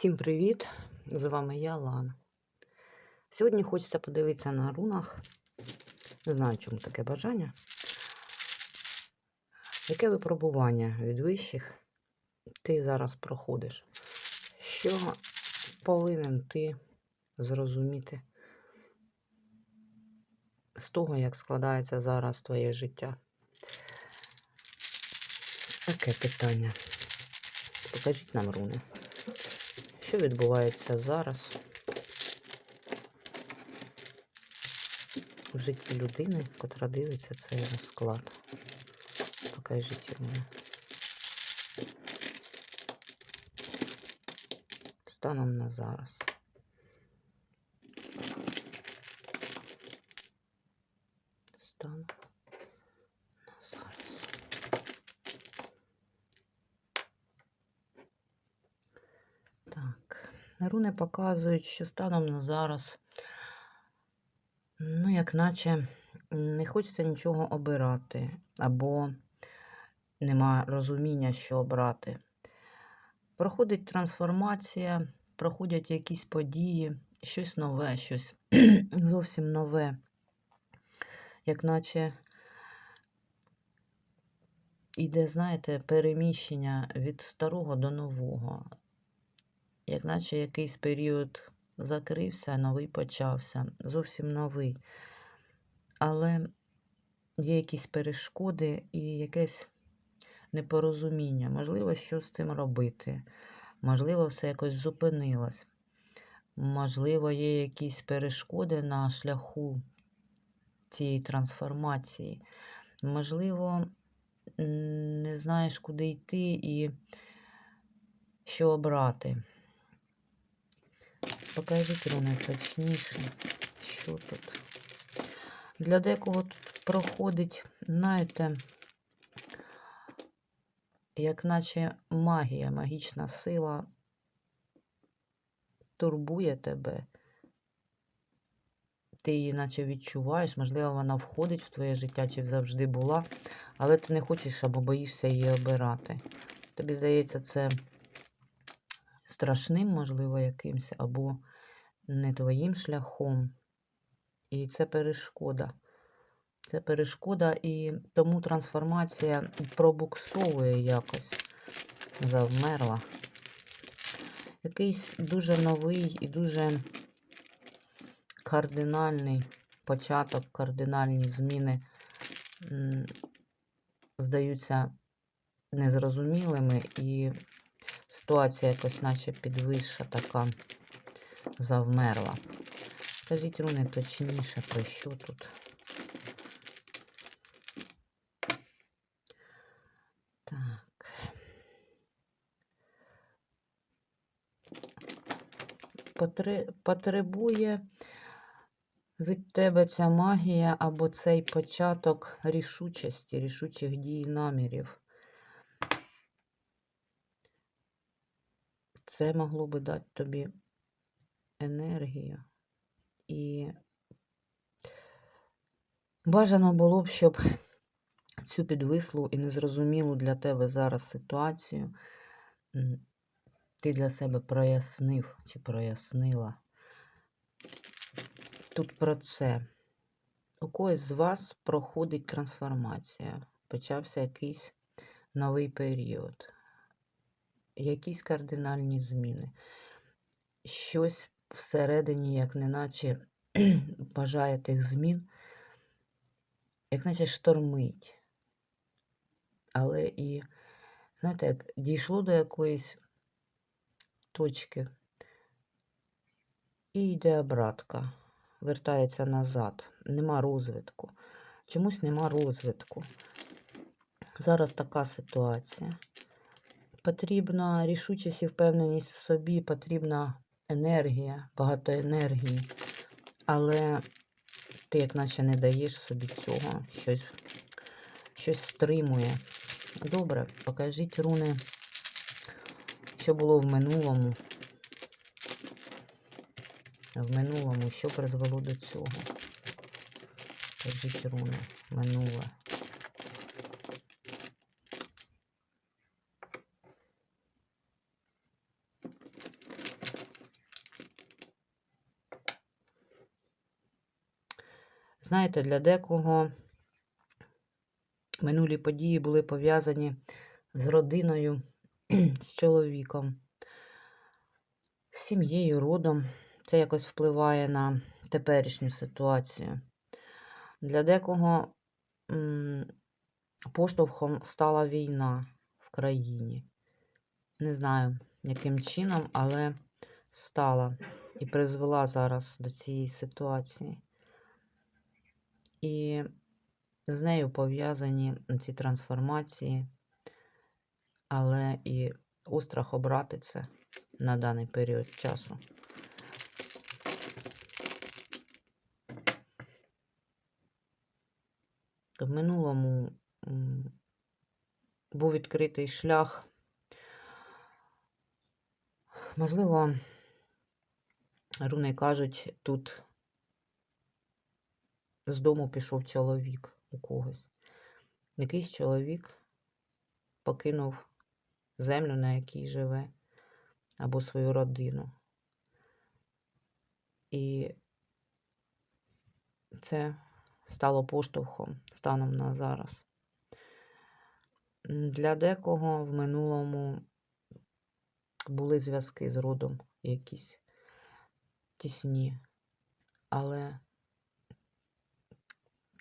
Всім привіт! З вами я, Лана. Сьогодні хочеться подивитися на рунах. Не знаю, чому таке бажання. Яке випробування від вищих ти зараз проходиш? Що повинен ти зрозуміти з того, як складається зараз твоє життя? Таке питання. Покажіть нам руни. Що відбувається зараз в житті людини, котра дивиться цей розклад? Покажіть мені. Станом на зараз. Станом на зараз. Так, руни показують, що станом на зараз, ну, як наче не хочеться нічого обирати, або нема розуміння, що обрати. Проходить трансформація, проходять якісь події, щось нове, щось зовсім нове, як наче іде, знаєте, переміщення від старого до нового як наче якийсь період закрився, новий почався, зовсім новий. Але є якісь перешкоди і якесь непорозуміння. Можливо, що з цим робити. Можливо, все якось зупинилось. Можливо, є якісь перешкоди на шляху цієї трансформації. Можливо, не знаєш, куди йти і що обрати. Покажіть руни точніше, що тут. Для декого тут проходить, знаєте, як наче магія, магічна сила турбує тебе. Ти її наче відчуваєш, можливо, вона входить в твоє життя чи завжди була, але ти не хочеш або боїшся її обирати. Тобі здається, це страшним, можливо, якимось, або не твоїм шляхом. І це перешкода. Це перешкода, і тому трансформація пробуксовує якось, завмерла. Якийсь дуже новий і дуже кардинальний початок, кардинальні зміни здаються незрозумілими, і ситуація якось наче підвища така завмерла. Скажіть, руни, точніше, про що тут? Так. Потребує від тебе ця магія або цей початок рішучості, рішучих дій і намірів. Це могло би дати тобі енергію. І бажано було б, щоб цю підвислу і незрозумілу для тебе зараз ситуацію ти для себе прояснив чи прояснила. Тут про це. У когось з вас проходить трансформація. Почався якийсь новий період, якісь кардинальні зміни. Щось всередині, як неначе бажає тих змін, як наче штормить. Але і, знаєте, як дійшло до якоїсь точки і йде обратка, вертається назад, нема розвитку. Чомусь нема розвитку. Зараз така ситуація. Потрібна рішучість і впевненість в собі, потрібна енергія, багато енергії, але ти, як наче, не даєш собі цього, щось щось стримує. Добре, покажіть руни, що було в минулому. В минулому, що призвело до цього? Покажіть руни, минуле. Знаєте, для декого минулі події були пов'язані з родиною, з чоловіком, з сім'єю, родом. Це якось впливає на теперішню ситуацію. Для декого поштовхом стала війна в країні. Не знаю, яким чином, але стала і призвела зараз до цієї ситуації. І з нею пов'язані ці трансформації, але і острах обрати це на даний період часу. В минулому був відкритий шлях. Можливо, руни кажуть, тут з дому пішов чоловік у когось. Якийсь чоловік покинув землю, на якій живе, або свою родину. І це стало поштовхом станом на зараз. Для декого в минулому були зв'язки з родом якісь тісні, але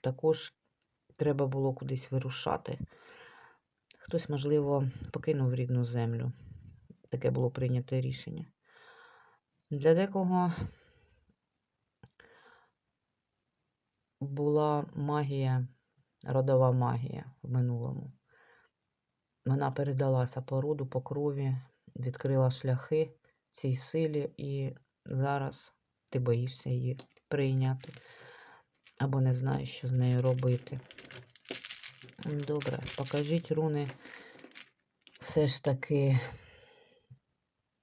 також треба було кудись вирушати. Хтось, можливо, покинув рідну землю. Таке було прийнято рішення. Для декого була магія, родова магія в минулому. Вона передалася по роду, по крові, відкрила шляхи цій силі, і зараз ти боїшся її прийняти або не знаю, що з нею робити. Добре, покажіть руни все ж таки,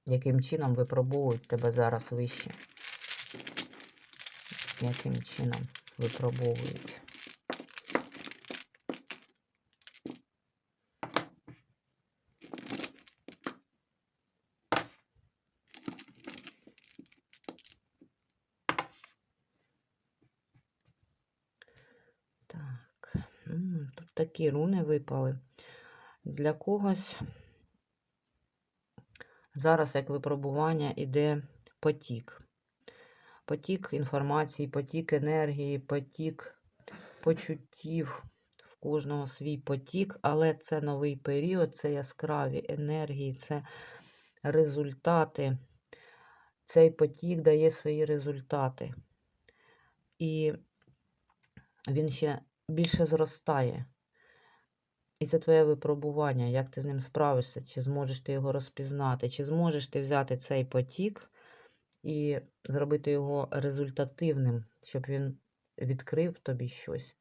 яким чином випробовують тебе зараз вище. Яким чином випробовують. Так, м, тут такі руни випали. Для когось зараз як випробування іде потік. Потік інформації, потік енергії, потік почуттів. В кожного свій потік, але це новий період, це яскраві енергії, це результати. Цей потік дає свої результати. І він ще більше зростає. І це твоє випробування, як ти з ним справишся, чи зможеш ти його розпізнати, чи зможеш ти взяти цей потік і зробити його результативним, щоб він відкрив тобі щось,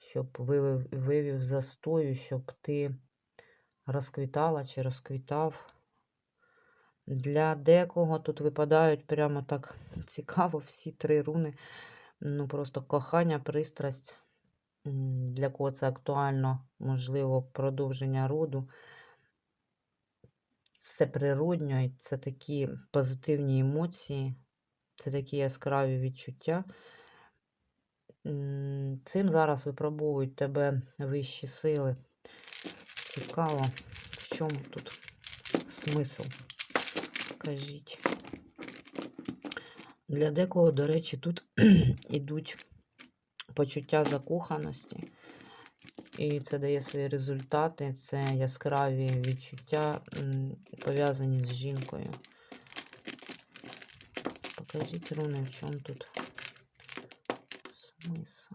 щоб вивів, вивів застою, щоб ти розквітала чи розквітав. Для декого тут випадають прямо так цікаво всі три руни. Ну, просто кохання, пристрасть. Для кого це актуально, можливо, продовження роду. Все природньо, і це такі позитивні емоції, це такі яскраві відчуття. Цим зараз випробовують тебе вищі сили. Цікаво, в чому тут смисл? Кажіть. Для декого, до речі, тут ідуть почуття закоханості. І це дає свої результати. Це яскраві відчуття, пов'язані з жінкою. Покажіть руни, в чому тут смисл.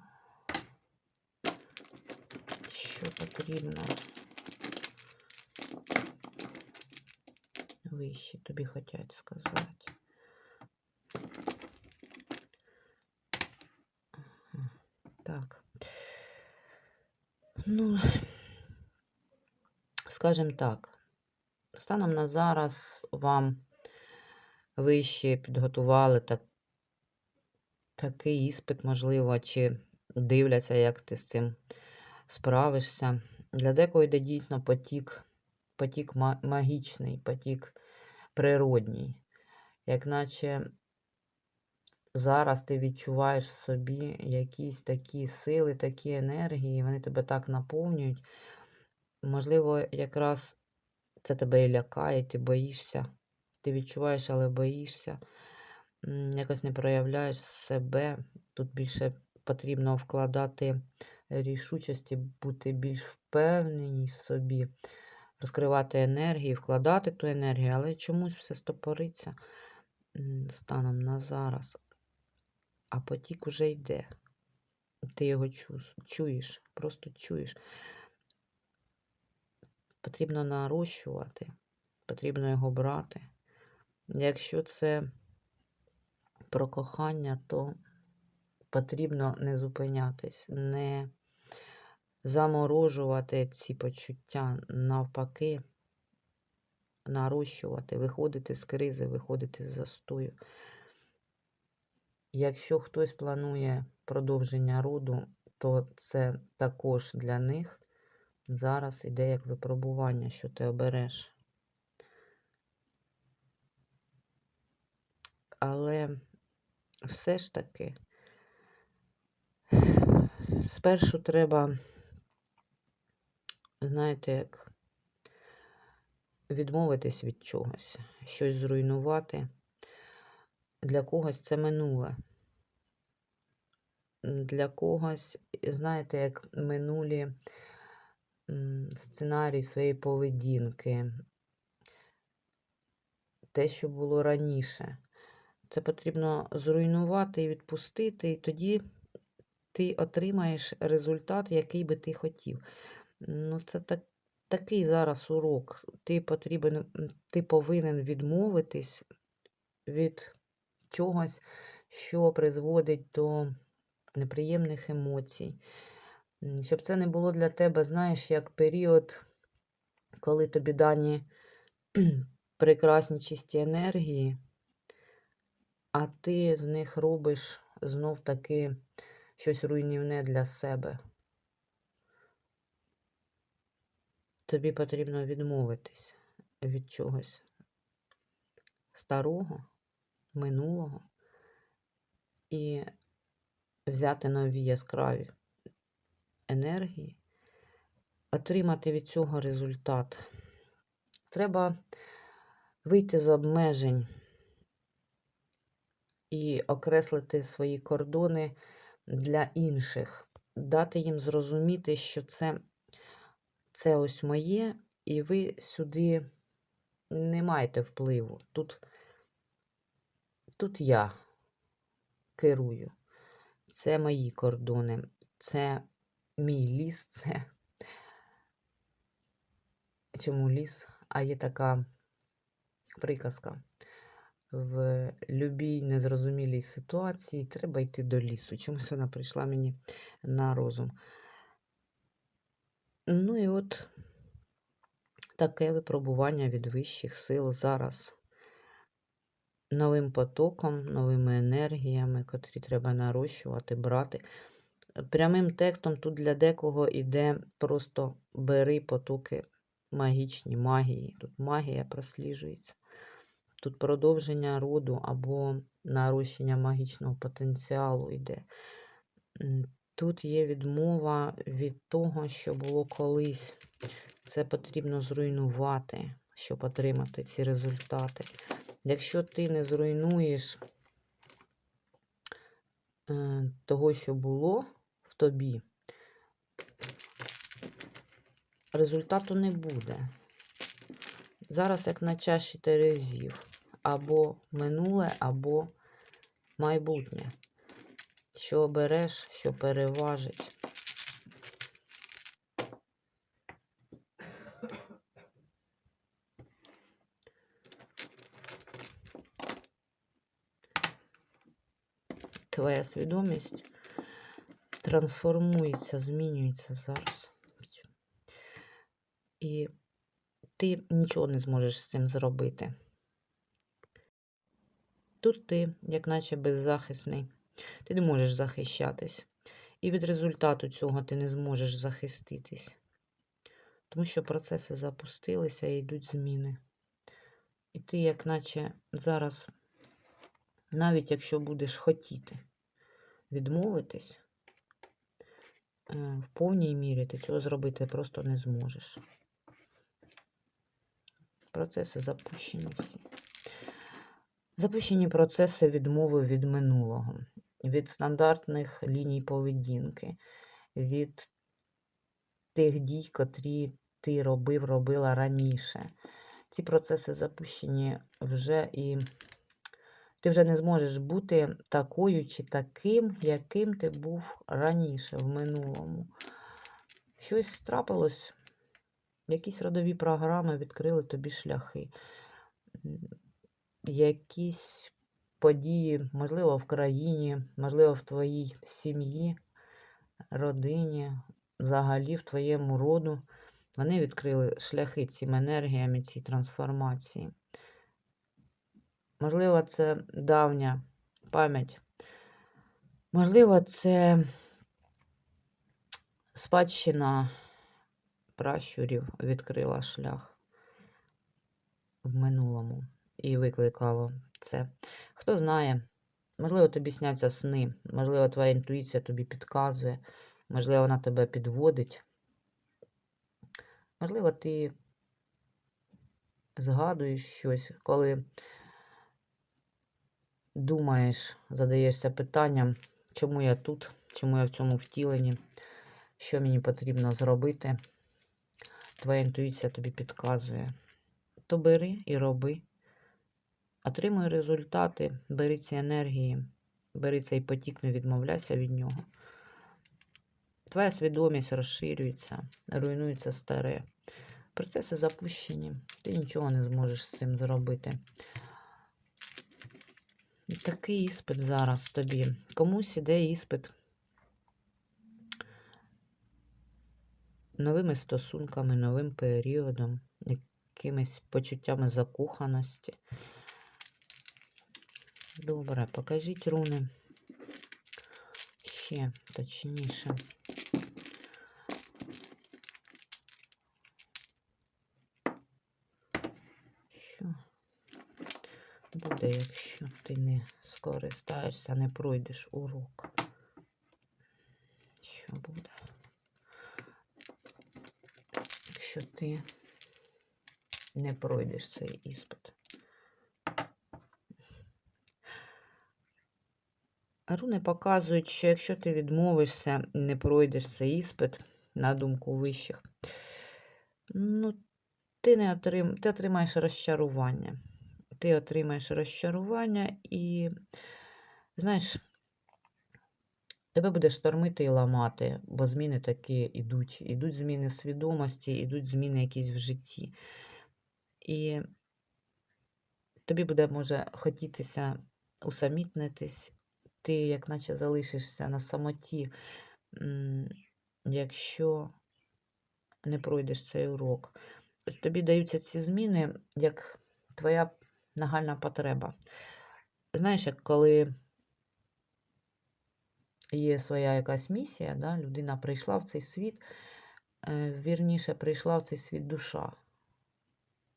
Що потрібно? Вищі тобі хочуть сказати. Ага, Так. Ну, скажімо так, станом на зараз вам вище підготували так, такий іспит, можливо, чи дивляться, як ти з цим справишся. Для декого йде дійсно потік, потік магічний, потік природній. Як наче зараз ти відчуваєш в собі якісь такі сили, такі енергії, вони тебе так наповнюють. Можливо, якраз це тебе і лякає, ти боїшся. Ти відчуваєш, але боїшся. Якось не проявляєш себе. Тут більше потрібно вкладати рішучості, бути більш впевнені в собі, розкривати енергії, вкладати ту енергію, але чомусь все стопориться станом на зараз. А потік уже йде. Ти його чуєш, просто чуєш. Потрібно нарощувати, потрібно його брати. Якщо це про кохання, то потрібно не зупинятись, не заморожувати ці почуття, навпаки, нарощувати, виходити з кризи, виходити з застою. Якщо хтось планує продовження роду, то це також для них зараз іде як випробування, що ти обереш. Але все ж таки, спершу треба, знаєте, як відмовитись від чогось, щось зруйнувати. Для когось це минуле. Для когось, знаєте, як минулі м, сценарії своєї поведінки, те, що було раніше. Це потрібно зруйнувати і відпустити, і тоді ти отримаєш результат, який би ти хотів. Ну, це так, такий зараз урок. Ти потрібен, ти повинен відмовитись від чогось, що призводить до неприємних емоцій. Щоб це не було для тебе, знаєш, як період, коли тобі дані прекрасні чисті енергії, а ти з них робиш знов таки щось руйнівне для себе. Тобі потрібно відмовитись від чогось старого, минулого і взяти нові яскраві енергії, отримати від цього результат. Треба вийти з обмежень і окреслити свої кордони для інших, дати їм зрозуміти, що це, це ось моє, і ви сюди не маєте впливу. Тут, тут я керую. Це мої кордони, це мій ліс, це чому ліс? А є така приказка. В любій незрозумілій ситуації треба йти до лісу. Чомусь вона прийшла мені на розум. Ну і от таке випробування від вищих сил зараз новим потоком, новими енергіями, котрі треба нарощувати, брати. Прямим текстом тут для декого йде просто бери потоки магічні, магії. Тут магія просліджується. Тут продовження роду або нарощення магічного потенціалу йде. Тут є відмова від того, що було колись. Це потрібно зруйнувати, щоб отримати ці результати. Якщо ти не зруйнуєш е, того, що було в тобі, результату не буде. Зараз як на чаші терезів. Або минуле, або майбутнє. Що обереш, що переважить. Твоя свідомість трансформується, змінюється зараз. І ти нічого не зможеш з цим зробити. Тут ти, як наче беззахисний, ти не можеш захищатись. І від результату цього ти не зможеш захиститись. Тому що процеси запустилися і йдуть зміни. І ти, як наче зараз навіть якщо будеш хотіти відмовитись, е, в повній мірі ти цього зробити просто не зможеш. Процеси запущені всі. Запущені процеси відмови від минулого, від стандартних ліній поведінки, від тих дій, котрі ти робив, робила раніше. Ці процеси запущені вже і ти вже не зможеш бути такою чи таким, яким ти був раніше в минулому. Щось трапилось, якісь родові програми відкрили тобі шляхи. Якісь події, можливо, в країні, можливо, в твоїй сім'ї, родині, взагалі в твоєму роду. Вони відкрили шляхи цим енергіям і цій трансформації. Можливо, це давня пам'ять. Можливо, це спадщина пращурів відкрила шлях в минулому і викликало це. Хто знає, можливо, тобі сняться сни, можливо, твоя інтуїція тобі підказує, можливо, вона тебе підводить. Можливо, ти згадуєш щось, коли думаєш, задаєшся питанням, чому я тут, чому я в цьому втіленні, що мені потрібно зробити. Твоя інтуїція тобі підказує. То бери і роби. Отримуй результати, бери ці енергії, бери цей потік, не відмовляйся від нього. Твоя свідомість розширюється, руйнується старе. Процеси запущені, ти нічого не зможеш з цим зробити. Такий іспит зараз тобі. Комусь іде іспит новими стосунками, новим періодом, якимись почуттями закоханості. Добре, покажіть руни ще точніше. Що буде, якщо ти не скористаєшся, не пройдеш урок? Що буде? Якщо ти не пройдеш цей іспит? Руни показують, що якщо ти відмовишся не пройдеш цей іспит, на думку вищих, ну, ти не отрим... ти отримаєш розчарування. Ти отримаєш розчарування і, знаєш, тебе буде штормити і ламати, бо зміни такі йдуть. Ідуть зміни свідомості, ідуть зміни якісь в житті. І тобі буде, може, хотітися усамітнитись, ти, як наче, залишишся на самоті, якщо не пройдеш цей урок. Ось тобі даються ці зміни як твоя нагальна потреба. Знаєш, як коли є своя якась місія, да, людина прийшла в цей світ, е, вірніше, прийшла в цей світ душа.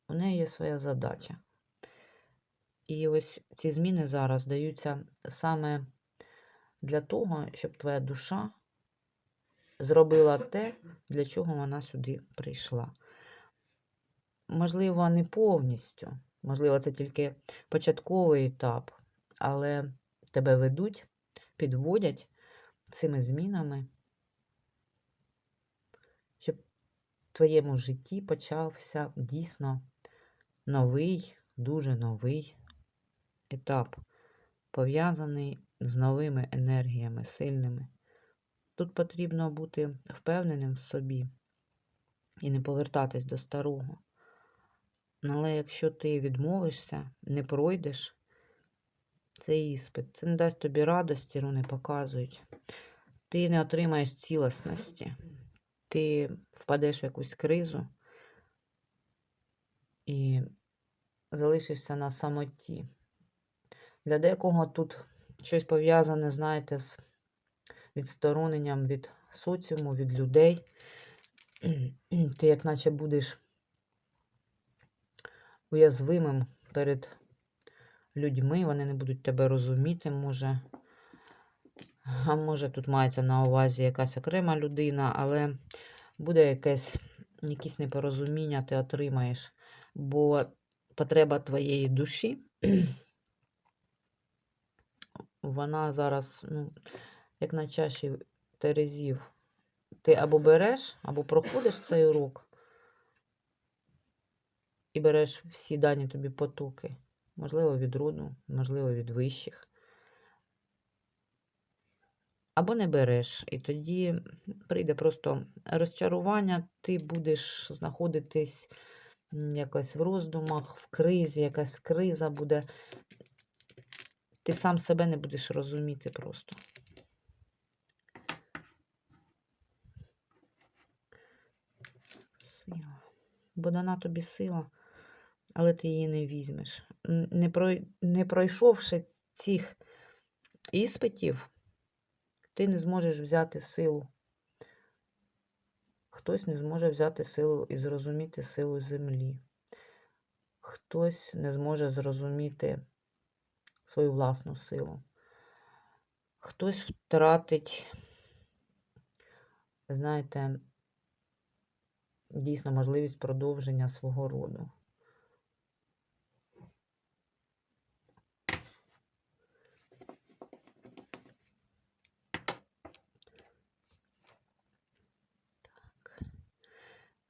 У неї є своя задача. І ось ці зміни зараз даються саме для того, щоб твоя душа зробила те, для чого вона сюди прийшла. Можливо, не повністю, можливо, це тільки початковий етап, але тебе ведуть, підводять цими змінами, щоб в твоєму житті почався дійсно новий, дуже новий етап, пов'язаний з новими енергіями, сильними. Тут потрібно бути впевненим в собі і не повертатись до старого. Але якщо ти відмовишся, не пройдеш цей іспит, це не дасть тобі радості, руни показують. Ти не отримаєш цілісності, ти впадеш в якусь кризу і залишишся на самоті. Для декого тут щось пов'язане, знаєте, з відстороненням від соціуму, від людей. Ти, як наче будеш уязвимим перед людьми, вони не будуть тебе розуміти, може. А може, тут мається на увазі якась окрема людина, але буде якесь, якісь непорозуміння ти отримаєш. Бо потреба твоєї душі, вона зараз, ну, як на чаші терезів. Ти або береш, або проходиш цей урок і береш всі дані тобі потоки. Можливо, від роду, можливо, від вищих. Або не береш. І тоді прийде просто розчарування, ти будеш знаходитись якось в роздумах, в кризі, якась криза буде. Ти сам себе не будеш розуміти просто. Бо дана тобі сила, але ти її не візьмеш. Не, прой... не пройшовши цих іспитів, ти не зможеш взяти силу. Хтось не зможе взяти силу і зрозуміти силу землі. Хтось не зможе зрозуміти свою власну силу. Хтось втратить, знаєте, дійсно можливість продовження свого роду.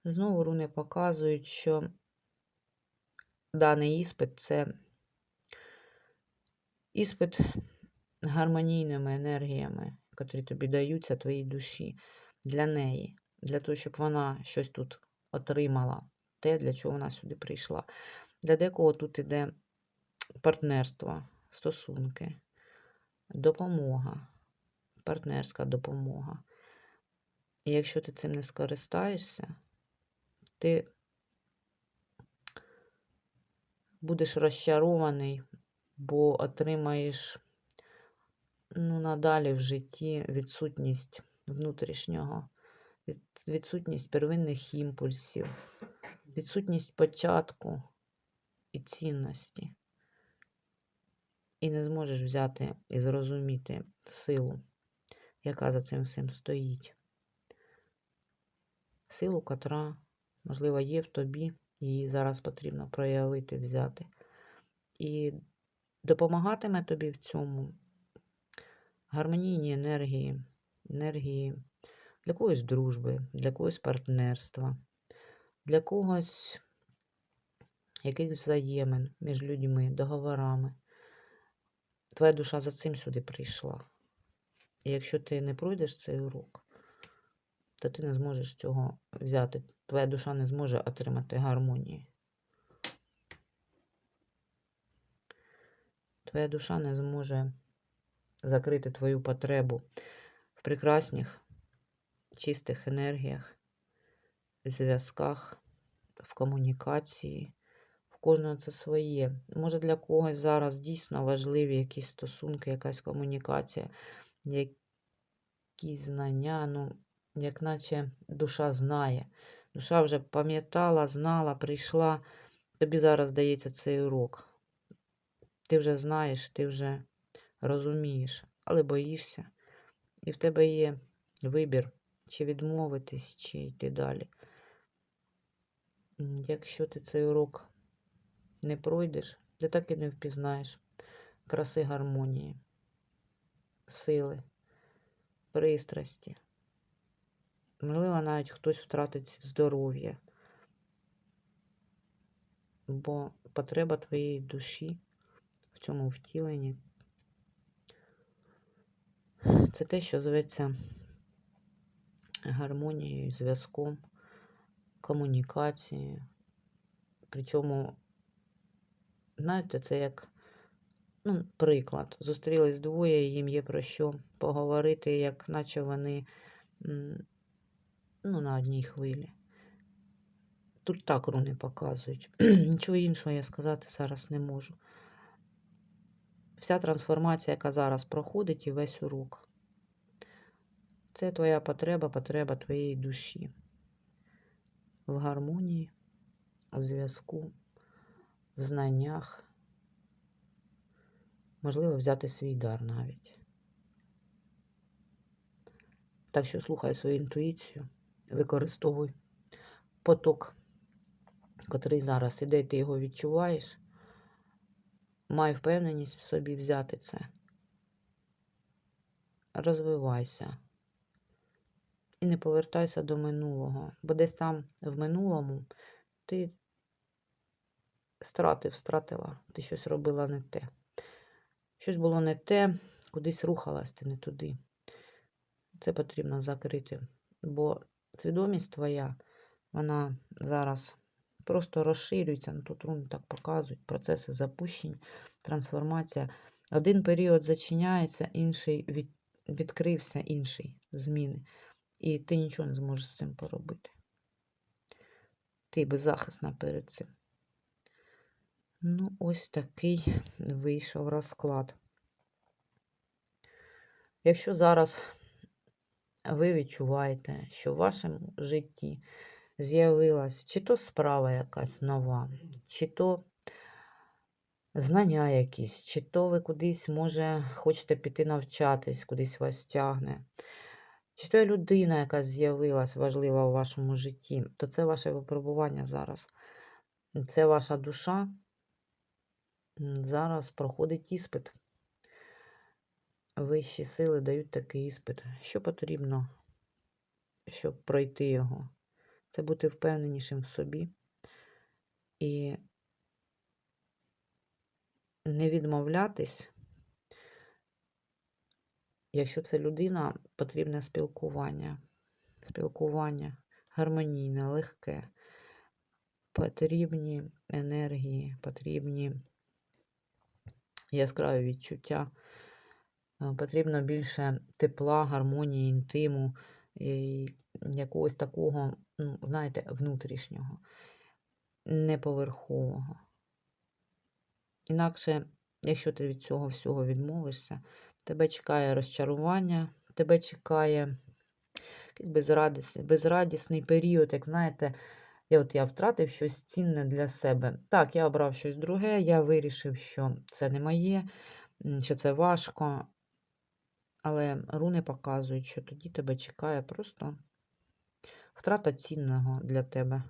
Знову руни показують, що даний іспит це іспит гармонійними енергіями, котрі тобі даються твоїй душі для неї, для того, щоб вона щось тут отримала, те, для чого вона сюди прийшла. Для декого тут іде партнерство, стосунки, допомога, партнерська допомога. І якщо ти цим не скористаєшся, ти будеш розчарований, бо отримаєш ну, надалі в житті відсутність внутрішнього, відсутність первинних імпульсів, відсутність початку і цінності. І не зможеш взяти і зрозуміти силу, яка за цим всім стоїть. Силу, котра, можливо, є в тобі, її зараз потрібно проявити, взяти. І допомагатиме тобі в цьому гармонійні енергії, енергії для когось дружби, для когось партнерства, для когось якихось взаємин між людьми, договорами. Твоя душа за цим сюди прийшла. І якщо ти не пройдеш цей урок, то ти не зможеш цього взяти. Твоя душа не зможе отримати гармонії. Твоя душа не зможе закрити твою потребу в прекрасних, чистих енергіях, зв'язках, в комунікації. В кожного це своє. Може, для когось зараз дійсно важливі якісь стосунки, якась комунікація, якісь знання, ну, як наче душа знає. Душа вже пам'ятала, знала, прийшла. Тобі зараз дається цей урок. Ти вже знаєш, ти вже розумієш, але боїшся. І в тебе є вибір, чи відмовитись, чи йти далі. Якщо ти цей урок не пройдеш, ти так і не впізнаєш краси гармонії, сили, пристрасті. Можливо, навіть хтось втратить здоров'я, бо потреба твоєї душі в цьому втіленні це те, що зветься гармонією, зв'язком, комунікацією. Причому, знаєте, це як ну, приклад. Зустрілись двоє, їм є про що поговорити, як наче вони ну, на одній хвилі. Тут так руни показують. Нічого іншого я сказати зараз не можу. Вся трансформація, яка зараз проходить, і весь урок. Це твоя потреба, потреба твоєї душі. В гармонії, в зв'язку, в знаннях, Можливо, взяти свій дар навіть. Так що слухай свою інтуїцію, використовуй поток, котрий зараз іде, ти його відчуваєш. Май впевненість в собі взяти це. Розвивайся. І не повертайся до минулого, бо десь там в минулому ти стратив, стратила, ти щось робила не те. Щось було не те, кудись рухалась ти не туди. Це потрібно закрити, бо свідомість твоя, вона зараз просто розширюється. Ну, тут руни так показують, процеси запущень, трансформація. Один період зачиняється, інший від, відкрився, інший зміни. І ти нічого не зможеш з цим поробити. Ти беззахисна перед цим. Ну, ось такий вийшов розклад. Якщо зараз ви відчуваєте, що в вашому житті з'явилась чи то справа якась нова, чи то знання якісь, чи то ви кудись, може, хочете піти навчатись, кудись вас тягне, чи то є людина, яка з'явилась важлива у вашому житті, то це ваше випробування зараз. Це ваша душа зараз проходить іспит. Вищі сили дають такий іспит. Що потрібно, щоб пройти його? Це бути впевненішим в собі і не відмовлятись, якщо це людина, потрібне спілкування. Спілкування гармонійне, легке. Потрібні енергії, потрібні яскраві відчуття. Е, Потрібно більше тепла, гармонії, інтиму, якогось такого, ну, знаєте, внутрішнього, неповерхового. Інакше, якщо ти від цього всього відмовишся, тебе чекає розчарування, тебе чекає якийсь безрадісний, безрадісний період, як знаєте, я от я втратив щось цінне для себе. Так, я обрав щось друге, я вирішив, що це не моє, що це важко. Але руни показують, що тоді тебе чекає просто втрата цінного для тебе.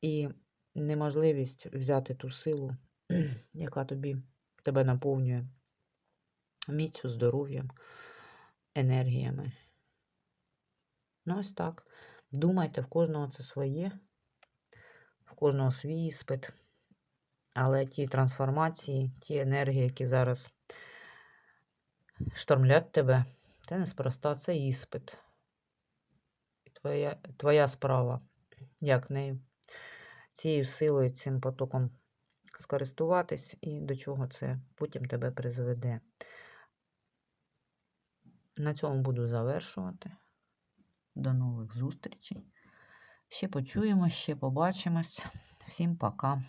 І неможливість взяти ту силу, яка тобі тебе наповнює міцю, здоров'ям, енергіями. Ну, ось так. Думайте, в кожного це своє, в кожного свій іспит. Але ті трансформації, ті енергії, які зараз штормлять тебе, це неспроста, це іспит. Твоя, твоя справа, як нею, цією силою, цим потоком скористуватись і до чого це потім тебе призведе. На цьому буду завершувати. До нових зустрічей. Ще почуємо, ще побачимось. Всім пока.